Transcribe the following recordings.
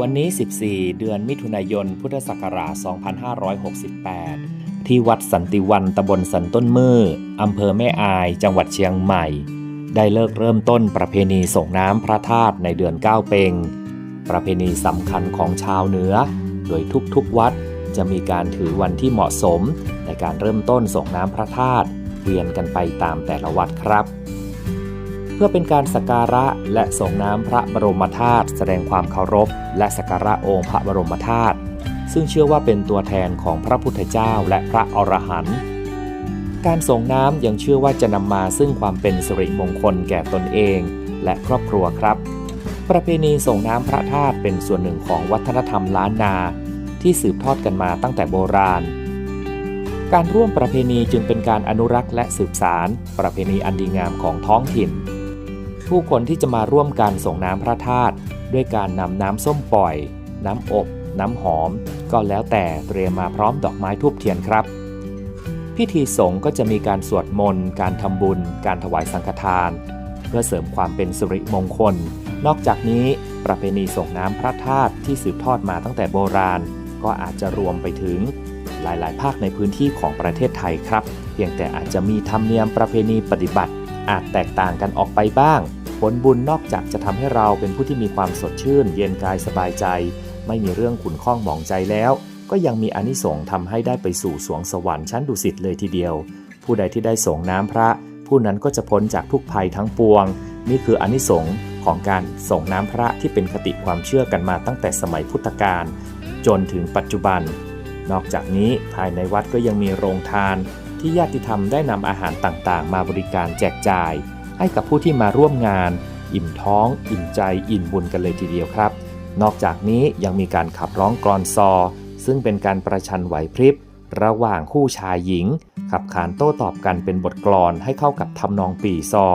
วันนี้ 14 เดือนมิถุนายน พุทธศักราช 2568 ที่วัดสันติวันตำบลสันต้นมืออำเภอแม่อาย จังหวัดเชียงใหม่ ได้เลิกเริ่มต้นประเพณีส่งน้ำพระธาตุในเดือน9เปงประเพณีสำคัญของชาวเหนือ โดยทุกๆวัดจะมีการถือวันที่เหมาะสม ในการเริ่มต้นส่งน้ำพระธาตุเวียนกันไปตามแต่ละวัดครับ เพื่อเป็นการสักการะและส่งน้ำพระบรมธาตุแสดงความเคารพ และสักการะองค์พระบรมธาตุซึ่งเชื่อว่าเป็นตัวแทนของพระพุทธเจ้าและพระอรหันต์การส่งน้ำยังเชื่อว่าจะนำมาซึ่งความเป็นสิริมงคลแก่ตนเองและครอบครัวครับ ประเพณีส่งน้ำพระธาตุเป็นส่วนหนึ่งของวัฒนธรรมล้านนา ที่สืบทอดกันมาตั้งแต่โบราณ การร่วมประเพณีจึงเป็นการอนุรักษ์และสืบสาร ประเพณีอันดีงามของท้องถิ่น ผู้คนที่จะมาร่วมกันส่งน้ำพระธาตุด้วยการนำน้ำส้มปล่อย น้ำอบ น้ำหอม ก็แล้วแต่เตรียมมาพร้อมดอกไม้ทูบเทียนครับ พิธีสงฆ์ก็จะมีการสวดมนต์ การทำบุญ การถวายสังฆทาน เพื่อเสริมความเป็นสิริมงคล นอกจากนี้ประเพณีส่งน้ำพระธาตุที่สืบทอดมาตั้งแต่โบราณ ก็อาจจะรวมไปถึงหลาย ๆ ภาคในพื้นที่ของประเทศไทยครับ เพียงแต่อาจจะมีธรรมเนียมประเพณีปฏิบัติ อาจแตกต่างกันออกไปบ้าง ผลบุญนอกจากจะทำให้เราเป็นผู้ที่มีความสดชื่น เย็นกายสบายใจ ไม่มีเรื่องขุนข้องหมองใจแล้ว ก็ยังมีอนิสงส์ทำให้ได้ไปสู่สวงสวรรค์ชั้นดุสิตเลยทีเดียว ผู้ใดที่ได้ส่งน้ำพระ ผู้นั้นก็จะพ้นจากทุกภัยทั้งปวง นี่คืออนิสงส์ของการส่งน้ำพระที่เป็นคติความเชื่อกันมาตั้งแต่สมัยพุทธกาลจนถึงปัจจุบัน นอกจากนี้ภายในวัดก็ยังมีโรงทาน ที่ญาติธรรมได้นำอาหารต่างๆ มาบริการแจกจ่าย ให้กับผู้ที่มาร่วมงาน อิ่มท้อง อิ่มใจ อิ่มบุญกันเลยทีเดียวครับ นอกจากนี้ยังมีการขับร้องกรอนซอ ซึ่งเป็นการประชันไหวพริบ ระหว่างคู่ชายหญิง ขับขานโต้ตอบกันเป็นบทกลอนให้เข้ากับทำนองปีซอ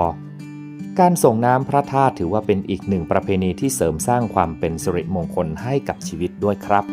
การส่งน้ำพระธาตุถือว่าเป็นอีกหนึ่งประเพณีที่เสริมสร้างความเป็นสิริมงคลให้กับชีวิตด้วยครับ